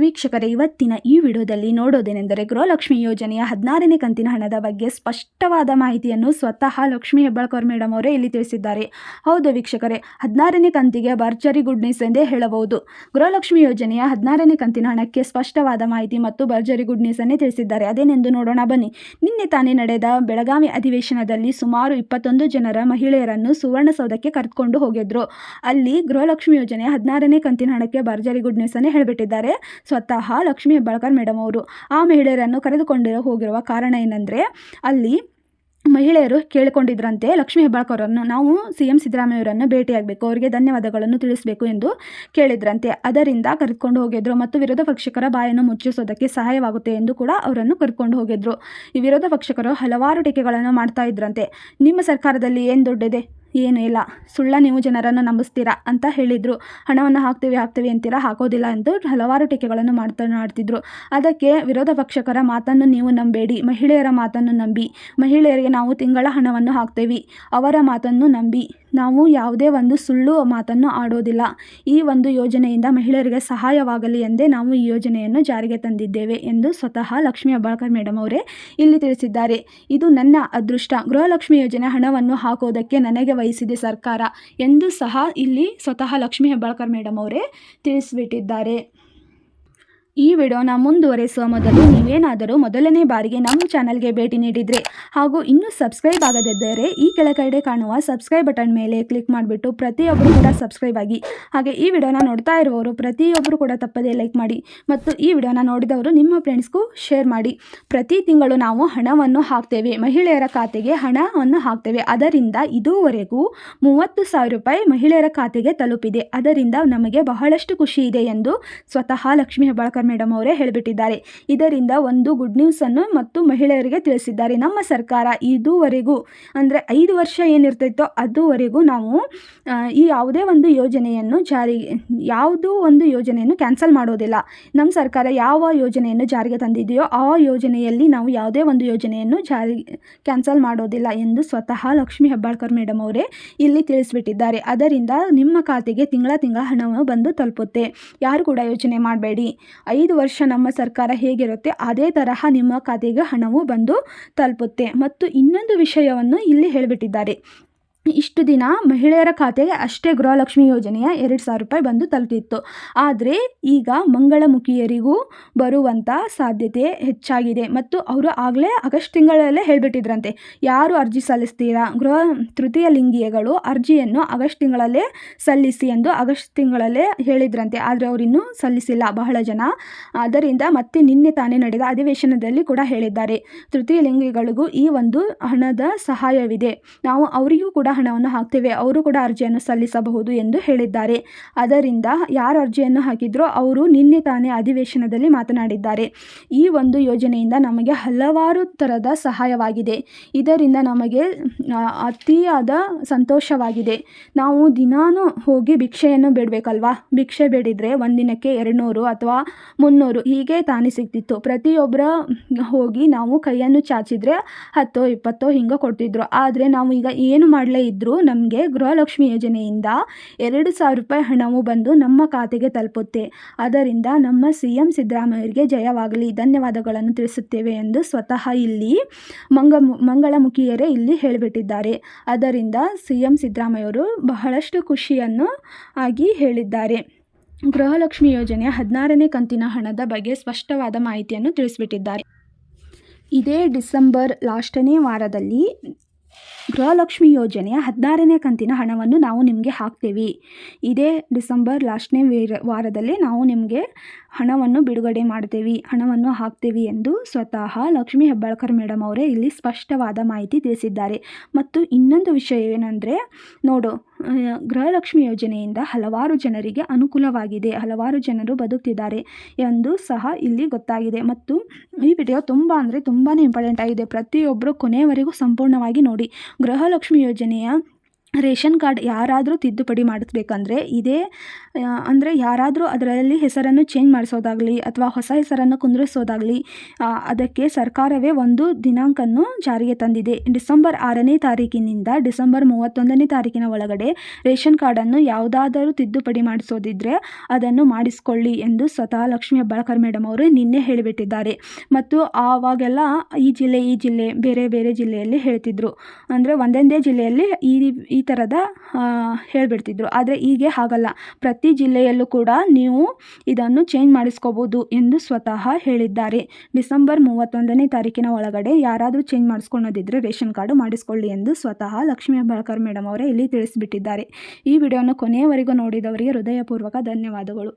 ವೀಕ್ಷಕರೇ, ಇವತ್ತಿನ ಈ ವಿಡಿಯೋದಲ್ಲಿ ನೋಡೋದೇನೆಂದರೆ ಗೃಹಲಕ್ಷ್ಮಿ ಯೋಜನೆಯ ಹದಿನಾರನೇ ಕಂತಿನ ಹಣದ ಬಗ್ಗೆ ಸ್ಪಷ್ಟವಾದ ಮಾಹಿತಿಯನ್ನು ಸ್ವತಃ ಲಕ್ಷ್ಮಿ ಹೆಬ್ಬಾಳ್ಕರ್ ಮೇಡಮ್ ಅವರೇ ಇಲ್ಲಿ ತಿಳಿಸಿದ್ದಾರೆ. ಹೌದು ವೀಕ್ಷಕರೇ, ಹದಿನಾರನೇ ಕಂತಿಗೆ ಭರ್ಜರಿ ಗುಡ್ ನ್ಯೂಸ್ ಎಂದೇ ಹೇಳಬಹುದು. ಗೃಹಲಕ್ಷ್ಮಿ ಯೋಜನೆಯ ಹದಿನಾರನೇ ಕಂತಿನ ಹಣಕ್ಕೆ ಸ್ಪಷ್ಟವಾದ ಮಾಹಿತಿ ಮತ್ತು ಭರ್ಜರಿ ಗುಡ್ ನ್ಯೂಸ್ ಅನ್ನೇ ತಿಳಿಸಿದ್ದಾರೆ. ಅದೇನೆಂದು ನೋಡೋಣ ಬನ್ನಿ. ನಿನ್ನೆ ತಾನೇ ನಡೆದ ಬೆಳಗಾವಿ ಅಧಿವೇಶನದಲ್ಲಿ ಸುಮಾರು ಇಪ್ಪತ್ತೊಂದು ಜನರ ಮಹಿಳೆಯರನ್ನು ಸುವರ್ಣಸೌಧಕ್ಕೆ ಕರೆದುಕೊಂಡು ಹೋಗಿದ್ರು. ಅಲ್ಲಿ ಗೃಹಲಕ್ಷ್ಮಿ ಯೋಜನೆಯ ಹದಿನಾರನೇ ಕಂತಿನ ಹಣಕ್ಕೆ ಭರ್ಜರಿ ಗುಡ್ ನ್ಯೂಸ್ ಅನ್ನೇ ಹೇಳಿಬಿಟ್ಟಿದ್ದಾರೆ. ಸ್ವತಃ ಲಕ್ಷ್ಮೀ ಹೆಬ್ಬಾಳ್ಕರ್ ಮೇಡಮ್ ಅವರು. ಆ ಮಹಿಳೆಯರನ್ನು ಕರೆದುಕೊಂಡಿರೋ ಹೋಗಿರುವ ಕಾರಣ ಏನಂದರೆ, ಅಲ್ಲಿ ಮಹಿಳೆಯರು ಕೇಳಿಕೊಂಡಿದ್ರಂತೆ ಲಕ್ಷ್ಮೀ ಹೆಬ್ಬಾಳ್ಕರನ್ನು ನಾವು ಸಿ ಎಂ ಸಿದ್ದರಾಮಯ್ಯವರನ್ನು ಭೇಟಿಯಾಗಬೇಕು. ಅವರಿಗೆ ಧನ್ಯವಾದಗಳನ್ನು ತಿಳಿಸಬೇಕು ಎಂದು ಕೇಳಿದ್ರಂತೆ. ಅದರಿಂದ ಕರೆದುಕೊಂಡು ಹೋಗಿದ್ರು ಮತ್ತು ವಿರೋಧ ಪಕ್ಷಕರ ಬಾಯನ್ನು ಮುಚ್ಚಿಸೋದಕ್ಕೆ ಸಹಾಯವಾಗುತ್ತೆ ಎಂದು ಕೂಡ ಅವರನ್ನು ಕರೆದುಕೊಂಡು ಹೋಗಿದ್ರು. ಈ ವಿರೋಧ ಪಕ್ಷಕರು ಹಲವಾರು ಟೀಕೆಗಳನ್ನು ಮಾಡ್ತಾ ಇದ್ರಂತೆ. ನಿಮ್ಮ ಸರ್ಕಾರದಲ್ಲಿ ಏನು ದುಡ್ಡಿದೆ? ಏನೂ ಇಲ್ಲ. ಸುಳ್ಳ ನೀವು ಜನರನ್ನು ನಂಬಿಸ್ತೀರಾ ಅಂತ ಹೇಳಿದರು. ಹಣವನ್ನು ಹಾಕ್ತೀವಿ ಹಾಕ್ತೀವಿ ಅಂತೀರಾ? ಹಾಕೋದಿಲ್ಲ ಎಂದು ಹಲವಾರು ಟೀಕೆಗಳನ್ನು ಮಾತನಾಡ್ತಿದ್ರು ಅದಕ್ಕೆ ವಿರೋಧ ಪಕ್ಷಕರ ಮಾತನ್ನು ನೀವು ನಂಬೇಡಿ. ಮಹಿಳೆಯರ ಮಾತನ್ನು ನಂಬಿ. ಮಹಿಳೆಯರಿಗೆ ನಾವು ತಿಂಗಳ ಹಣವನ್ನು ಹಾಕ್ತೇವೆ. ಅವರ ಮಾತನ್ನು ನಂಬಿ. ನಾವು ಯಾವುದೇ ಒಂದು ಸುಳ್ಳು ಮಾತನ್ನು ಆಡೋದಿಲ್ಲ. ಈ ಒಂದು ಯೋಜನೆಯಿಂದ ಮಹಿಳೆಯರಿಗೆ ಸಹಾಯವಾಗಲಿ ಎಂದೇ ನಾವು ಈ ಯೋಜನೆಯನ್ನು ಜಾರಿಗೆ ತಂದಿದ್ದೇವೆ ಎಂದು ಸ್ವತಃ ಲಕ್ಷ್ಮೀ ಹೆಬ್ಬಾಳ್ಕರ್ ಮೇಡಮ್ ಅವರೇ ಇಲ್ಲಿ ತಿಳಿಸಿದ್ದಾರೆ. ಇದು ನನ್ನ ಅದೃಷ್ಟ. ಗೃಹಲಕ್ಷ್ಮಿ ಯೋಜನೆ ಹಣವನ್ನು ಹಾಕೋದಕ್ಕೆ ನನಗೆ ವಹಿಸಿದೆ ಸರ್ಕಾರ ಎಂದು ಸಹ ಇಲ್ಲಿ ಸ್ವತಃ ಲಕ್ಷ್ಮೀ ಹೆಬ್ಬಾಳ್ಕರ್ ಮೇಡಮ್ ಅವರೇ ತಿಳಿಸಿಬಿಟ್ಟಿದ್ದಾರೆ. ಈ ವಿಡಿಯೋನ ಮುಂದುವರೆಸುವ ಮೊದಲು ನೀವೇನಾದರೂ ಮೊದಲನೇ ಬಾರಿಗೆ ನಮ್ಮ ಚಾನಲ್ಗೆ ಭೇಟಿ ನೀಡಿದರೆ ಹಾಗೂ ಇನ್ನೂ ಸಬ್ಸ್ಕ್ರೈಬ್ ಆಗದಿದ್ದರೆ ಈ ಕೆಳಗಡೆ ಕಾಣುವ ಸಬ್ಸ್ಕ್ರೈಬ್ ಬಟನ್ ಮೇಲೆ ಕ್ಲಿಕ್ ಮಾಡಿಬಿಟ್ಟು ಪ್ರತಿಯೊಬ್ಬರು ಕೂಡ ಸಬ್ಸ್ಕ್ರೈಬ್ ಆಗಿ ಹಾಗೆ ಈ ವಿಡಿಯೋನ ನೋಡ್ತಾ ಇರುವವರು ಪ್ರತಿಯೊಬ್ಬರು ಕೂಡ ತಪ್ಪದೇ ಲೈಕ್ ಮಾಡಿ ಮತ್ತು ಈ ವಿಡಿಯೋನ ನೋಡಿದವರು ನಿಮ್ಮ ಫ್ರೆಂಡ್ಸ್ಗೂ ಶೇರ್ ಮಾಡಿ. ಪ್ರತಿ ತಿಂಗಳು ನಾವು ಹಣವನ್ನು ಹಾಕ್ತೇವೆ. ಮಹಿಳೆಯರ ಖಾತೆಗೆ ಹಣವನ್ನು ಹಾಕ್ತೇವೆ. ಅದರಿಂದ ಇದುವರೆಗೂ ಮೂವತ್ತು ಸಾವಿರ ರೂಪಾಯಿ ಮಹಿಳೆಯರ ಖಾತೆಗೆ ತಲುಪಿದೆ. ಅದರಿಂದ ನಮಗೆ ಬಹಳಷ್ಟು ಖುಷಿ ಇದೆ ಎಂದು ಸ್ವತಃ ಲಕ್ಷ್ಮೀ ಹೆಬ್ಬಾಳ್ಕರ್ ಮೇಡಮ್ ಅವರೇ ಹೇಳಿಬಿಟ್ಟಿದ್ದಾರೆ. ಇದರಿಂದ ಒಂದು ಗುಡ್ ನ್ಯೂಸನ್ನು ಮತ್ತು ಮಹಿಳೆಯರಿಗೆ ತಿಳಿಸಿದ್ದಾರೆ ನಮ್ಮ ಸರ್ಕಾರ. ಇದುವರೆಗೂ ಅಂದರೆ ಐದು ವರ್ಷ ಏನಿರ್ತೈತೋ ಅದುವರೆಗೂ ನಾವು ಈ ಯಾವುದೇ ಒಂದು ಯೋಜನೆಯನ್ನು ಜಾರಿ, ಯಾವುದೂ ಒಂದು ಯೋಜನೆಯನ್ನು ಕ್ಯಾನ್ಸಲ್ ಮಾಡೋದಿಲ್ಲ. ನಮ್ಮ ಸರ್ಕಾರ ಯಾವ ಯೋಜನೆಯನ್ನು ಜಾರಿಗೆ ತಂದಿದೆಯೋ ಆ ಯೋಜನೆಯಲ್ಲಿ ನಾವು ಯಾವುದೇ ಒಂದು ಯೋಜನೆಯನ್ನು ಜಾರಿ ಕ್ಯಾನ್ಸಲ್ ಮಾಡೋದಿಲ್ಲ ಎಂದು ಸ್ವತಃ ಲಕ್ಷ್ಮೀ ಹೆಬ್ಬಾಳ್ಕರ್ ಮೇಡಮ್ ಅವರೇ ಇಲ್ಲಿ ತಿಳಿಸ್ಬಿಟ್ಟಿದ್ದಾರೆ. ಅದರಿಂದ ನಿಮ್ಮ ಖಾತೆಗೆ ತಿಂಗಳ ತಿಂಗಳ ಹಣವನ್ನು ಬಂದು ತಲುಪುತ್ತೆ. ಯಾರು ಕೂಡ ಯೋಚನೆ ಮಾಡಬೇಡಿ. ಐದು ವರ್ಷ ನಮ್ಮ ಸರ್ಕಾರ ಹೇಗಿರುತ್ತೆ, ಅದೇ ತರಹ ನಿಮ್ಮ ಖಾತೆಗೆ ಹಣವು ಬಂದು ತಲುಪುತ್ತೆ. ಮತ್ತು ಇನ್ನೊಂದು ವಿಷಯವನ್ನು ಇಲ್ಲಿ ಹೇಳಿಬಿಟ್ಟಿದ್ದಾರೆ. ಇಷ್ಟು ದಿನ ಮಹಿಳೆಯರ ಖಾತೆಗೆ ಅಷ್ಟೇ ಗೃಹಲಕ್ಷ್ಮಿ ಯೋಜನೆಯ ಎರಡು ಸಾವಿರ ರೂಪಾಯಿ ಬಂದು ತಲುಪಿತ್ತು. ಆದರೆ ಈಗ ಮಂಗಳಮುಖಿಯರಿಗೂ ಬರುವಂಥ ಸಾಧ್ಯತೆ ಹೆಚ್ಚಾಗಿದೆ ಮತ್ತು ಅವರು ಆಗಲೇ ಆಗಸ್ಟ್ ತಿಂಗಳಲ್ಲೇ ಹೇಳಿಬಿಟ್ಟಿದ್ರಂತೆ. ಯಾರು ಅರ್ಜಿ ಸಲ್ಲಿಸ್ತೀರಾ? ಗೃಹ ತೃತೀಯ ಲಿಂಗಿಯಗಳು ಅರ್ಜಿಯನ್ನು ಆಗಸ್ಟ್ ತಿಂಗಳಲ್ಲೇ ಸಲ್ಲಿಸಿ ಎಂದು ಆಗಸ್ಟ್ ತಿಂಗಳಲ್ಲೇ ಹೇಳಿದ್ರಂತೆ. ಆದರೆ ಅವರು ಇನ್ನೂ ಸಲ್ಲಿಸಿಲ್ಲ, ಬಹಳ ಜನ. ಆದ್ದರಿಂದ ಮತ್ತೆ ನಿನ್ನೆ ತಾನೇ ನಡೆದ ಅಧಿವೇಶನದಲ್ಲಿ ಕೂಡ ಹೇಳಿದ್ದಾರೆ. ತೃತೀಯ ಲಿಂಗಿಗಳಿಗೂ ಈ ಒಂದು ಹಣದ ಸಹಾಯವಿದೆ. ನಾವು ಅವರಿಗೂ ಕೂಡ ಹಣವನ್ನು ಹಾಕ್ತೇವೆ, ಅವರು ಕೂಡ ಅರ್ಜಿಯನ್ನು ಸಲ್ಲಿಸಬಹುದು ಎಂದು ಹೇಳಿದ್ದಾರೆ. ಅದರಿಂದ ಯಾರು ಅರ್ಜಿಯನ್ನು ಹಾಕಿದ್ರೋ ಅವರು ನಿನ್ನೆ ತಾನೇ ಅಧಿವೇಶನದಲ್ಲಿ ಮಾತನಾಡಿದ್ದಾರೆ. ಈ ಒಂದು ಯೋಜನೆಯಿಂದ ನಮಗೆ ಹಲವಾರು ಥರದ ಸಹಾಯವಾಗಿದೆ. ಇದರಿಂದ ನಮಗೆ ಅತಿಯಾದ ಸಂತೋಷವಾಗಿದೆ. ನಾವು ದಿನಾನು ಹೋಗಿ ಭಿಕ್ಷೆಯನ್ನು ಬೇಡಬೇಕಲ್ವಾ? ಭಿಕ್ಷೆ ಬೇಡಿದರೆ ಒಂದಿನಕ್ಕೆ ಎರಡುನೂರು ಅಥವಾ ಮುನ್ನೂರು ಹೀಗೆ ತಾನೇ ಸಿಗ್ತಿತ್ತು. ಪ್ರತಿಯೊಬ್ಬರ ಹೋಗಿ ನಾವು ಕೈಯನ್ನು ಚಾಚಿದರೆ ಹತ್ತೋ, ಇಪ್ಪತ್ತೋ ಹಿಂಗೆ ಕೊಡ್ತಿದ್ರು. ಆದರೆ ನಾವು ಈಗ ಏನು ಮಾಡಲೇ ಇದ್ದರೂ ನಮಗೆ ಗೃಹಲಕ್ಷ್ಮಿ ಯೋಜನೆಯಿಂದ ಎರಡು ಸಾವಿರ ರೂಪಾಯಿ ಹಣವು ಬಂದು ನಮ್ಮ ಖಾತೆಗೆ ತಲುಪುತ್ತೆ. ಅದರಿಂದ ನಮ್ಮ ಸಿ ಎಂ ಸಿದ್ದರಾಮಯ್ಯರಿಗೆ ಜಯವಾಗಲಿ. ಧನ್ಯವಾದಗಳನ್ನು ತಿಳಿಸುತ್ತೇವೆ ಎಂದು ಸ್ವತಃ ಇಲ್ಲಿ ಮಂಗ ಮಂಗಳಮುಖಿಯರೇ ಇಲ್ಲಿ ಹೇಳಿಬಿಟ್ಟಿದ್ದಾರೆ. ಅದರಿಂದ ಸಿ ಎಂ ಸಿದ್ದರಾಮಯ್ಯವರು ಬಹಳಷ್ಟು ಖುಷಿಯನ್ನು ಆಗಿ ಹೇಳಿದ್ದಾರೆ. ಗೃಹಲಕ್ಷ್ಮಿ ಯೋಜನೆಯ ಹದಿನಾರನೇ ಕಂತಿನ ಹಣದ ಬಗ್ಗೆ ಸ್ಪಷ್ಟವಾದ ಮಾಹಿತಿಯನ್ನು ತಿಳಿಸಿಬಿಟ್ಟಿದ್ದಾರೆ. ಇದೇ ಡಿಸೆಂಬರ್ ಲಾಸ್ಟನೇ ವಾರದಲ್ಲಿ ಗೃಹಲಕ್ಷ್ಮಿ ಯೋಜನೆಯ ಹದಿನಾರನೇ ಕಂತಿನ ಹಣವನ್ನು ನಾವು ನಿಮಗೆ ಹಾಕ್ತೇವೆ. ಇದೇ ಡಿಸೆಂಬರ್ ಲಾಸ್ಟ್ನೇ ವೇರ, ವಾರದಲ್ಲಿ ನಾವು ನಿಮಗೆ ಹಣವನ್ನು ಬಿಡುಗಡೆ ಮಾಡ್ತೇವೆ. ಹಣವನ್ನು ಹಾಕ್ತೇವೆ ಎಂದು ಸ್ವತಃ ಲಕ್ಷ್ಮಿ ಹೆಬ್ಬಾಳ್ಕರ್ ಮೇಡಮ್ ಅವರೇ ಇಲ್ಲಿ ಸ್ಪಷ್ಟವಾದ ಮಾಹಿತಿ ತಿಳಿಸಿದ್ದಾರೆ. ಮತ್ತು ಇನ್ನೊಂದು ವಿಷಯ ಏನಂದರೆ, ನೋಡು ಗೃಹಲಕ್ಷ್ಮಿ ಯೋಜನೆಯಿಂದ ಹಲವಾರು ಜನರಿಗೆ ಅನುಕೂಲವಾಗಿದೆ, ಹಲವಾರು ಜನರು ಬದುಕ್ತಿದ್ದಾರೆ ಎಂದು ಸಹ ಇಲ್ಲಿ ಗೊತ್ತಾಗಿದೆ. ಮತ್ತು ಈ ವಿಡಿಯೋ ತುಂಬ ಅಂದರೆ ತುಂಬಾ ಇಂಪಾರ್ಟೆಂಟ್ ಆಗಿದೆ. ಪ್ರತಿಯೊಬ್ಬರು ಕೊನೆಯವರೆಗೂ ಸಂಪೂರ್ಣವಾಗಿ ನೋಡಿ. ಗೃಹಲಕ್ಷ್ಮಿ ಯೋಜನೆಯ ರೇಷನ್ ಕಾರ್ಡ್ ಯಾರಾದರೂ ತಿದ್ದುಪಡಿ ಮಾಡಿಸ್ಬೇಕಂದ್ರೆ ಇದೇ ಅಂದರೆ ಯಾರಾದರೂ ಅದರಲ್ಲಿ ಹೆಸರನ್ನು ಚೇಂಜ್ ಮಾಡಿಸೋದಾಗಲಿ ಅಥವಾ ಹೊಸ ಹೆಸರನ್ನು ಕುಂದಿರಿಸೋದಾಗಲಿ ಅದಕ್ಕೆ ಸರ್ಕಾರವೇ ಒಂದು ದಿನಾಂಕನ್ನು ಜಾರಿಗೆ ತಂದಿದೆ. ಡಿಸೆಂಬರ್ ಆರನೇ ತಾರೀಕಿನಿಂದ ಡಿಸೆಂಬರ್ ಮೂವತ್ತೊಂದನೇ ತಾರೀಕಿನ ಒಳಗಡೆ ರೇಷನ್ ಕಾರ್ಡನ್ನು ಯಾವುದಾದರೂ ತಿದ್ದುಪಡಿ ಮಾಡಿಸೋದಿದ್ರೆ ಅದನ್ನು ಮಾಡಿಸ್ಕೊಳ್ಳಿ ಎಂದು ಸ್ವತಃ ಲಕ್ಷ್ಮೀ ಹೆಬ್ಬಾಳ್ಕರ್ ಮೇಡಮ್ ಅವರು ನಿನ್ನೆ ಹೇಳಿಬಿಟ್ಟಿದ್ದಾರೆ. ಮತ್ತು ಆವಾಗೆಲ್ಲ ಈ ಜಿಲ್ಲೆ ಈ ಜಿಲ್ಲೆ ಬೇರೆ ಬೇರೆ ಜಿಲ್ಲೆಯಲ್ಲಿ ಹೇಳ್ತಿದ್ರು. ಅಂದರೆ ಒಂದೊಂದೇ ಜಿಲ್ಲೆಯಲ್ಲಿ ಈ ಈ ಥರದ ಹೇಳಿಬಿಡ್ತಿದ್ರು. ಆದರೆ ಹೀಗೆ ಹಾಗಲ್ಲ ಪ್ರತಿ ಜಿಲ್ಲೆಯಲ್ಲೂ ಕೂಡ ನೀವು ಇದನ್ನು ಚೇಂಜ್ ಮಾಡಿಸ್ಕೋಬೋದು ಎಂದು ಸ್ವತಃ ಹೇಳಿದ್ದಾರೆ. ಡಿಸೆಂಬರ್ ಮೂವತ್ತೊಂದನೇ ತಾರೀಕಿನ ಒಳಗಡೆ ಯಾರಾದರೂ ಚೇಂಜ್ ಮಾಡಿಸ್ಕೊಳ್ಳೋದಿದ್ದರೆ ರೇಷನ್ ಕಾರ್ಡು ಮಾಡಿಸ್ಕೊಳ್ಳಿ ಎಂದು ಸ್ವತಃ ಲಕ್ಷ್ಮೀ ಹೆಬ್ಬಾಳ್ಕರ್ ಮೇಡಮ್ ಅವರೇ ಇಲ್ಲಿ ತಿಳಿಸಿಬಿಟ್ಟಿದ್ದಾರೆ. ಈ ವಿಡಿಯೋನ ಕೊನೆಯವರೆಗೂ ನೋಡಿದವರಿಗೆ ಹೃದಯಪೂರ್ವಕ ಧನ್ಯವಾದಗಳು.